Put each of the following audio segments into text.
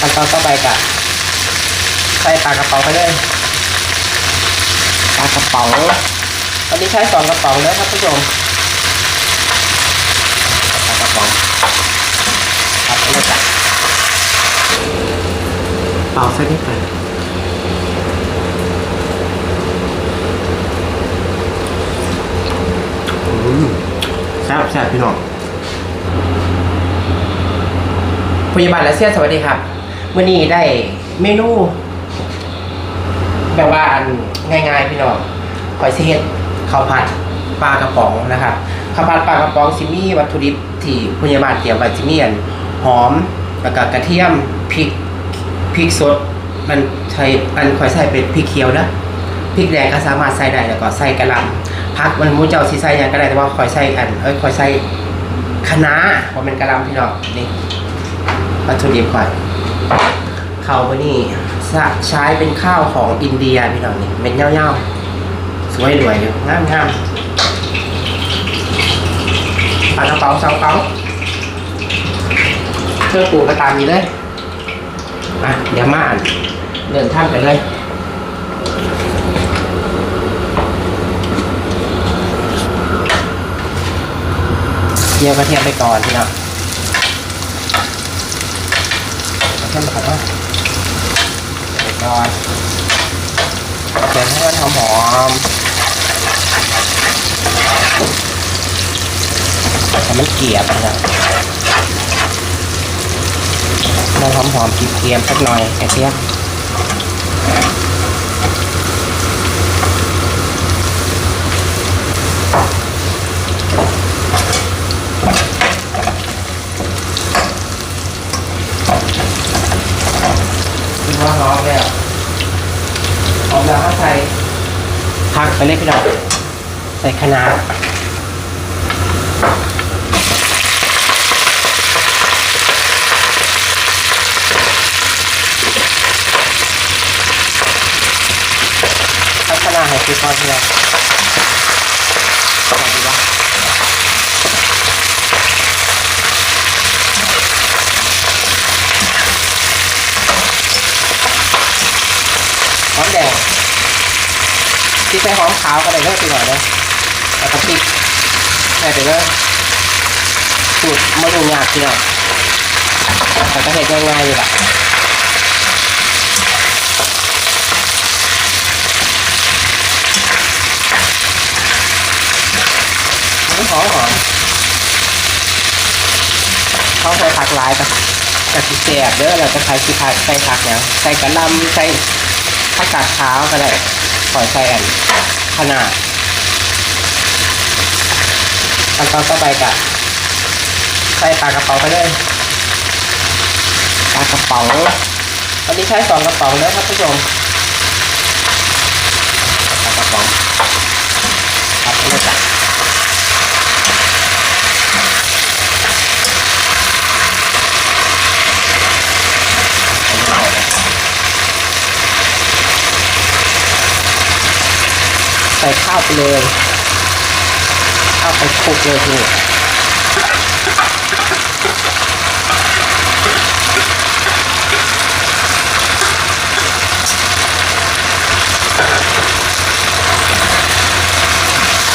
ขั้นตอนต่อไปกะใส่ปลากระป๋องไปเลยปลากระป๋องวันนี้ใช้สองกระป๋องเลยครับผู้ชมปลากระป๋องครับไปเลยจ้ะเป่าสักนิดหน่อยอืมแซ่บแซ่บพี่น้องพยาบาลและเซียสวัสดีครับ มื่อนี้ได้เมนู แบบว่าอันง่ายๆพี่น้องหอยเสียดข้าวผัดปลากระป๋องนะครับข้าวผัดปลากระป๋องซิมีวัตถุดิบที่พยาบาลเตรียมไว้ซิมีอันหอมแล้วก็กระเทียมพริกพริกสดมันใช้อันคอยใส่เป็นพริกเขียวนะพริกแดงก็สามารถใส่ได้แล้วก็ใส่กระลำผักมันมูเจ้าสิใส่หยังก็ได้แต่ว่าคอยใส่อันเอ้ยคอยใส่คะน้าเพราะมันกระลำพี่น้องนี่วัตถุดิบก่อน ข้าววันนี้ใช้เป็นข้าวของอินเดียพี่น้องนี่เป็นเง่าๆสวยรวยอยู่งามงามปลากระเป๋าเสองเป๋าเครื่องปรุงก็ตามนี้เลยอะเดี๋ยวมาอ่านเดินท่านไปเลยเยี่ยวกระเทียมไปก่อนพี่น้อง เช่นแบบว่าเด็กนอนเสร็จให้มันหอมหอมแต่มันเกลียบนะครับมันหอมหอมๆเกรียมสักหน่อยไอ้เสี้ย ว่าหอมแล้วหอกแล้วก็ใส่ผักไปเล็กหน้อยใส่คะน้าเอาคะน้าให้คือก่อนพี่น้องสวัสดีว่า หอมแดงที่ใส่หอมขาวก็ได้เลิกไปหน่อยเลยแล้วก็พริกใส่ไปเลยสูตรมะรุงยากพี่น้องแต่ก็เห็นง่ายๆอยู่แหละหอมหอมหอมเขาใส่ผักหลายกับกับสีแสบเด้อแล้วก็ใส่สีผักใส่ผักเนี่ยใส่กระลำใส่ ผักกาดขาวก็ได้ขอยใส่อันขนาดขั้นตอนต่อไปกะใส่ปลากระเป๋าไปเลยปลากระเป๋าวันนี้ใช้สองกระป๋องแล้วครับผู้ชมปลากระป๋องครับไปเลยจ้ะ ใส่ข้าวไปเลยข้าวไปคลุกเลยทีนี้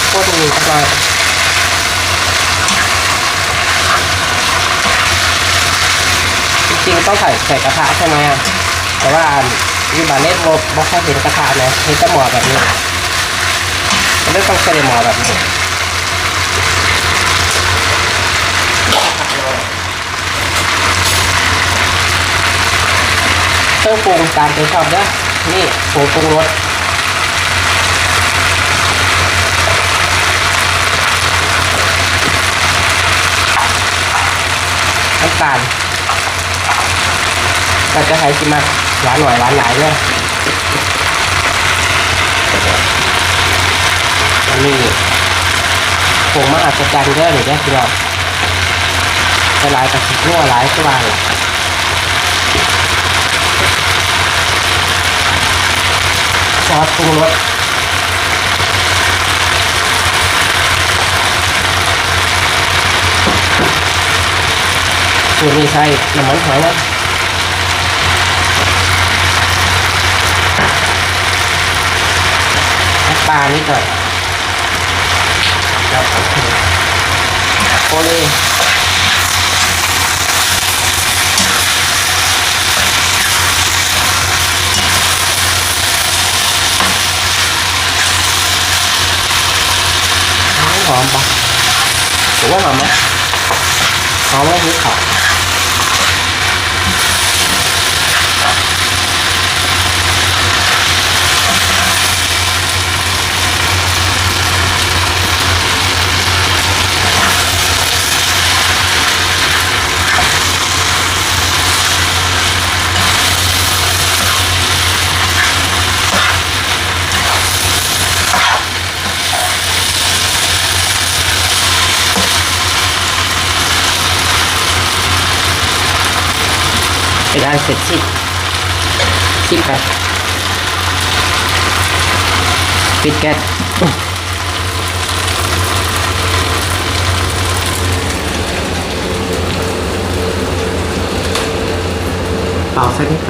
โคตรมีกำลังจริงๆต้องใส่ใส่กระทะใช่ไหมอะแต่ว่าวิบาเนตโมบอกให้เห็นกระทะนะเห็นแต่หมอแบบนี้ มันไม่ต้องใส่หมอแบบนี้เครื่องปรุงตามใจชอบเด้อนี่ผงปรุงรสน้ำตาลเราจะใช้ชิมาหวานหน่อยหวานหลายเลย อันนี้ผงมาอัศจรรย์เด้หรือได้พี่น้องจะหลายกับสิบรั่วหลายตัวเลยซอสปรุงรสสูตรนี้ใช้น้ำมันหอยนะปลานิดหน่อย ครับโอเคโอเลยหอ มปะถือว่าหอมไหมหอมไหมนี่ขาวไปได้เสร็จสิสิไปปิดแก๊สเป่าสักนิดไป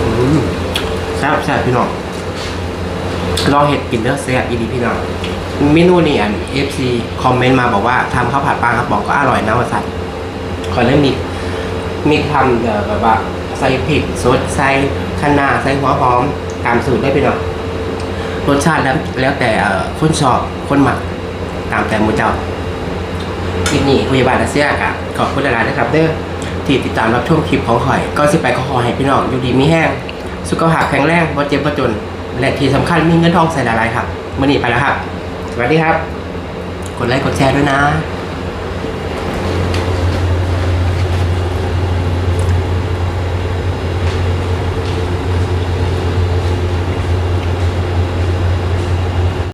อืมแซ่บแซ่บพี่น้องลองเห็ดกินเด้อแซ่บอีดีพี่น้อง เมนูนี่อัน FC คอมเมนต์มาบอกว่าทำข้าวผัดปลากระป๋องก็อร่อยนะว่าสัตว์ขอเรื่องมิกมิกทำแบบว่าใส่พริกสดใส่คะน้าใส่หัวหอมตามสูตรได้พี่น้องรสชาติแล้วแล้วแต่คนชอบคนหมักตามแต่หมูเจ้าคลิปนี้พยาบาลอาเซียกะขอบคุณหลายๆนะครับเด้อที่ติดตามรับชมคลิปของข่อย ก็สิไปก็ขอให้พี่น้องอยู่ดีมีแห้ง สุขภาพแข็งแรงบ่เจ็บบ่จน และที่สำคัญมีเงินทองใส่หลายๆครับมื่อนี้ไปแล้วครับ สวัสดีครับ กดไลค์กดแชร์ด้วยนะ